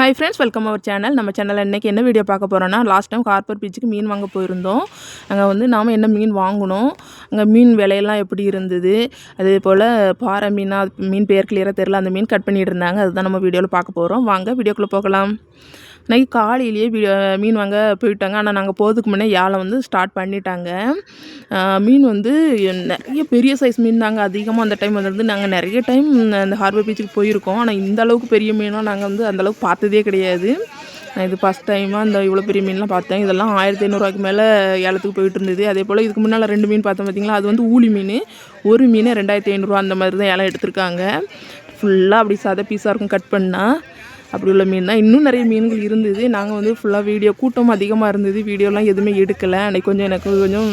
Hi friends welcome our channel நம்ம சேனலில் இன்றைக்கி என்ன வீடியோ பார்க்க போகிறோன்னா லாஸ்ட் டைம் கார்பர் பீச்சுக்கு மீன் வாங்க போயிருந்தோம். அங்கே வந்து நாம் என்ன மீன் வாங்கினோம் அங்கே மீன் விலையெல்லாம் எப்படி இருந்தது அதே போல் பாறை மீனாக மீன் பேர் கிளியராக தெரில அந்த மீன் கட் பண்ணிட்டு இருந்தாங்க. அதுதான் நம்ம வீடியோவில் பார்க்க போகிறோம் வாங்க வீடியோக்குள்ளே போகலாம். இன்றைக்கி காலையிலேயே மீன் வாங்க போயிட்டாங்க. ஆனால் நாங்கள் போகிறதுக்கு முன்னே யாழை வந்து ஸ்டார்ட் பண்ணிட்டாங்க. மீன் வந்து நிறைய பெரிய சைஸ் மீன் தாங்க அதிகமாக அந்த டைம் வந்து நாங்கள் நிறைய டைம் அந்த ஹார்பர் பீச்சுக்கு போயிருக்கோம். ஆனால் இந்த அளவுக்கு பெரிய மீனாக நாங்கள் வந்து அந்தளவுக்கு பார்த்ததே கிடையாது. இது ஃபஸ்ட் டைமாக அந்த இவ்வளோ பெரிய மீன்லாம் பார்த்தேன். இதெல்லாம் ஆயிரத்தி ஐநூறுரூவாய்க்கு மேலே ஏலத்துக்கு போயிட்டு இருந்தது. அதே போல் இதுக்கு முன்னால் ரெண்டு மீன் பார்த்தோம் பார்த்திங்களா அது வந்து ஊழி மீன். ஒரு மீன் ரெண்டாயிரத்தி ஐநூறுரூவா அந்த மாதிரி தான் ஏலம் எடுத்திருக்காங்க ஃபுல்லாக அப்படி சாதா பீஸாக இருக்கும் கட் பண்ணால் அப்படி உள்ள மீன் தான். இன்னும் நிறைய மீன்கள் இருந்தது. நாங்கள் வந்து ஃபுல்லாக வீடியோ கூட்டம் அதிகமாக இருந்தது. வீடியோலாம் எதுவுமே எடுக்கலை. அன்றைக்கி கொஞ்சம் எனக்கு கொஞ்சம்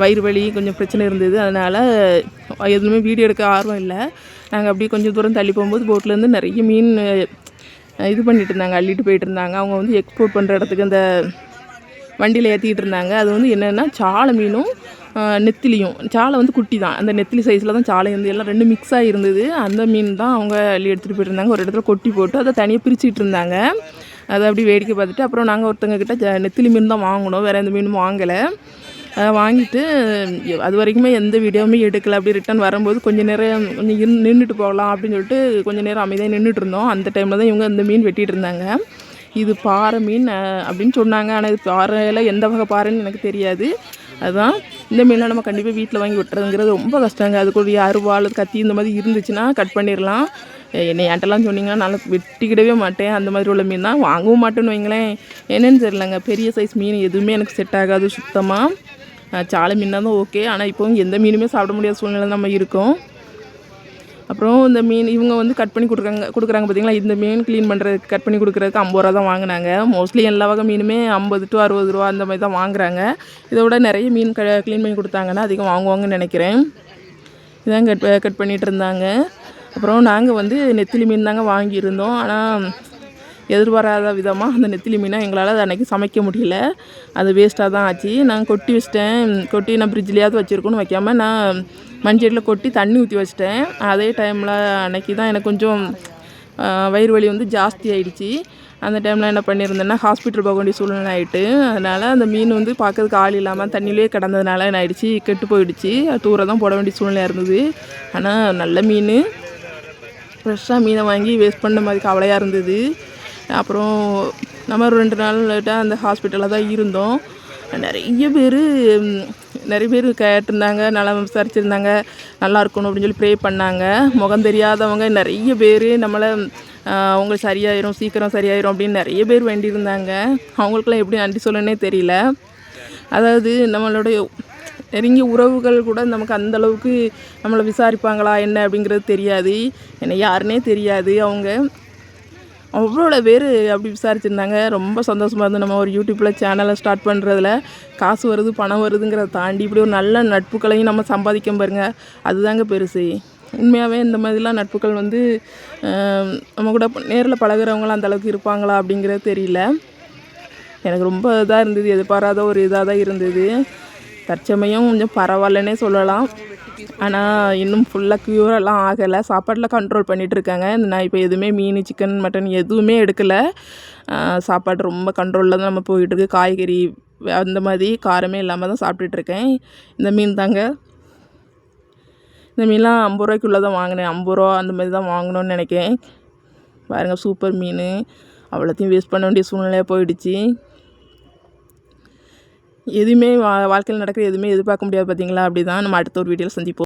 வயிறு வலி கொஞ்சம் பிரச்சனை இருந்தது. அதனால் எதுவுமே வீடியோ எடுக்க ஆர்வம் இல்லை. நாங்கள் அப்படியே கொஞ்சம் தூரம் தள்ளி போகும்போது போட்லேருந்து நிறைய மீன் இது பண்ணிகிட்டு இருந்தாங்க. அள்ளிட்டு போயிட்டு இருந்தாங்க. அவங்க வந்து எக்ஸ்போர்ட் பண்ணுற இடத்துக்கு அந்த வண்டியில் ஏற்றிக்கிட்டு இருந்தாங்க. அது வந்து என்னென்னா சாலை மீனும் நெத்திலியும். சாலை வந்து குட்டி தான் அந்த நெத்திலி சைஸில் தான் சாலை இருந்து எல்லாம் ரெண்டு மிக்ஸாக இருந்தது. அந்த மீன் தான் அவங்க அள்ளி எடுத்துகிட்டு போயிருந்தாங்க. ஒரு இடத்துல கொட்டி போட்டு அதை தனியாக பிரிச்சுட்டு இருந்தாங்க. அதை அப்படி வேடிக்கை பார்த்துட்டு அப்புறம் நாங்கள் ஒருத்தங்க கிட்ட நெத்திலி மீன் தான் வாங்கினோம் வேறு எந்த மீனும் வாங்கலை. அதை வாங்கிட்டு அது வரைக்குமே எந்த வீடியோவுமே எடுக்கலை. அப்படி ரிட்டன் வரும்போது கொஞ்சம் நேரம் கொஞ்சம் நின்றுட்டு போகலாம் அப்படின்னு சொல்லிட்டு கொஞ்சம் நேரம் அமைதியாக நின்றுட்டு இருந்தோம். அந்த டைமில் தான் இவங்க அந்த மீன் வெட்டிகிட்டு இருந்தாங்க. இது பாறை மீன் அப்படின்னு சொன்னாங்க. ஆனால் இது பாறையில் எந்த வகை பாறைன்னு எனக்கு தெரியாது. அதுதான் இந்த மீன்லாம் நம்ம கண்டிப்பாக வீட்டில் வாங்கி விட்டுறதுங்கிறது ரொம்ப கஷ்டங்க. அதுக்குரிய அருவாள் கத்தி இந்த மாதிரி இருந்துச்சுன்னா கட் பண்ணிடலாம். என்னை ஏன்ட்டெல்லாம் சொன்னீங்கன்னா நல்லா வெட்டிக்கிடவே மாட்டேன். அந்த மாதிரி உள்ள மீன் தான் வாங்கவும் மாட்டேன்னு வைங்களேன். என்னென்னு தெரியலங்க. பெரிய சைஸ் மீன் எதுவுமே எனக்கு செட் ஆகாது சுத்தமாக சாலை மீனாக தான் ஓகே ஆனால் இப்போ எந்த மீனுமே சாப்பிட முடியாத சூழ்நிலை நம்ம இருக்கோம். அப்புறம் இந்த மீன் இவங்க வந்து கட் பண்ணி கொடுக்குறாங்க கொடுக்குறாங்க பார்த்தீங்களா? இந்த மீன் க்ளீன் பண்ணுறதுக்கு கட் பண்ணி கொடுக்குறதுக்கு ஐம்பது ரூபா தான் வாங்கினாங்க. மோஸ்ட்லி எல்லா வகை மீனுமே ஐம்பது டு அறுபது ரூபா அந்த மாதிரி தான் வாங்குறாங்க. இதை விட நிறைய மீன் க க்ளீன் பண்ணி கொடுத்தாங்கன்னா அதிகம் வாங்குவாங்கன்னு நினைக்கிறேன். இதான் கட் கட் பண்ணிகிட்டு இருந்தாங்க. அப்புறம் நாங்கள் வந்து நெத்திலி மீன் தாங்க வாங்கியிருந்தோம். ஆனால் எதிர்பாராத விதமாக அந்த நெத்திலி மீனை எங்களால் அதை அன்றைக்கி சமைக்க முடியல. அது வேஸ்ட்டாக தான் ஆச்சு. நான் கொட்டி வச்சிட்டேன். கொட்டி நான் ஃப்ரிட்ஜ்லேயாவது வச்சுருக்கோன்னு வைக்காமல் நான் மஞ்சளில் கொட்டி தண்ணி ஊற்றி வச்சிட்டேன். அதே டைமில் அன்றைக்கி தான் எனக்கு கொஞ்சம் வயிறு வலி வந்து ஜாஸ்தி ஆகிடுச்சி அந்த டைமில் என்ன பண்ணியிருந்தேன்னா ஹாஸ்பிட்டல் போக வேண்டிய சூழ்நிலை ஆகிட்டு அதனால் அந்த மீன் வந்து பார்க்கறதுக்கு ஆள் இல்லாமல் தண்ணியிலே கிடந்ததுனால என்ன ஆகிடுச்சி கெட்டு போயிடுச்சு. தூர தான் போட வேண்டிய சூழ்நிலை இருந்தது. ஆனால் நல்ல மீன். ஃப்ரெஷ்ஷாக மீனை வாங்கி வேஸ்ட் பண்ண மாதிரி கவலையாக இருந்தது. அப்புறம் நம்ம ரெண்டு நாள் அந்த ஹாஸ்பிட்டலில் தான் இருந்தோம். நிறைய பேர் நிறைய பேர் கேட்டிருந்தாங்க நல்லா விசாரிச்சுருந்தாங்க நல்லா இருக்கணும் அப்படின்னு சொல்லி ப்ரே பண்ணாங்க. முகம் தெரியாதவங்க நிறைய பேர் நம்மளை அவங்களுக்கு சரியாயிரும் சீக்கிரம் சரியாயிரும் அப்படின்னு நிறைய பேர் வேண்டியிருந்தாங்க. அவங்களுக்குலாம் எப்படி நன்றி சொல்லனே தெரியல. அதாவது நம்மளுடைய நெருங்கிய உறவுகள் கூட நமக்கு அந்தளவுக்கு நம்மளை விசாரிப்பாங்களா என்ன அப்படிங்கிறது தெரியாது. என்னை யாருன்னே தெரியாது அவங்க. அவ்வளோ பேர் அப்படி விசாரிச்சுருந்தாங்க. ரொம்ப சந்தோஷமாக இருந்தது. நம்ம ஒரு யூடியூப்பில் சேனலை ஸ்டார்ட் பண்ணுறதுல காசு வருது பணம் வருதுங்கிறத தாண்டி இப்படி ஒரு நல்ல நட்புகளையும் நம்ம சம்பாதிக்க பாருங்க. அதுதாங்க பெருசு. உண்மையாகவே இந்த மாதிரிலாம் நட்புகள் வந்து நம்ம கூட நேரில் பழகிறவங்களாம் அந்தளவுக்கு இருப்பாங்களா அப்படிங்கிறது தெரியல. எனக்கு ரொம்ப இதாக இருந்தது எதிர்பாராத ஒரு இதாக தான் இருந்தது. தற்சமயம் கொஞ்சம் பரவாயில்லன்னே சொல்லலாம். ஆனால் இன்னும் ஃபுல்லாக க்யூரெல்லாம் ஆகலை. சாப்பாட்டில் கண்ட்ரோல் பண்ணிகிட்ருக்காங்க நான் இப்போ எதுவுமே மீன் சிக்கன் மட்டன் எதுவுமே எடுக்கலை. சாப்பாடு ரொம்ப கண்ட்ரோலில் தான் நம்ம போயிட்டுருக்கு காய்கறி அந்த மாதிரி காரமே இல்லாமல் தான் சாப்பிட்டுட்ருக்கேன் இந்த மீன் தாங்க. இந்த மீன்லாம் ஐம்பது ரூபாய்க்குள்ளே தான் வாங்கினேன். ஐம்பது ரூபா அந்த மாதிரி தான் வாங்கணும்னு நினைக்கிறேன். பாருங்கள் சூப்பர் மீன். அவ்வளோத்தையும் வேஸ்ட் பண்ண வேண்டிய சூழ்நிலையாக போயிடுச்சு. எதுவுமே வா வாழ்க்கையில் நடக்கிற எதுவுமே எதிர்பார்க்க முடியாது பார்த்தீங்களா அப்படி தான் நம்ம அடுத்த ஒரு வீடியோவில் சந்திப்போம்.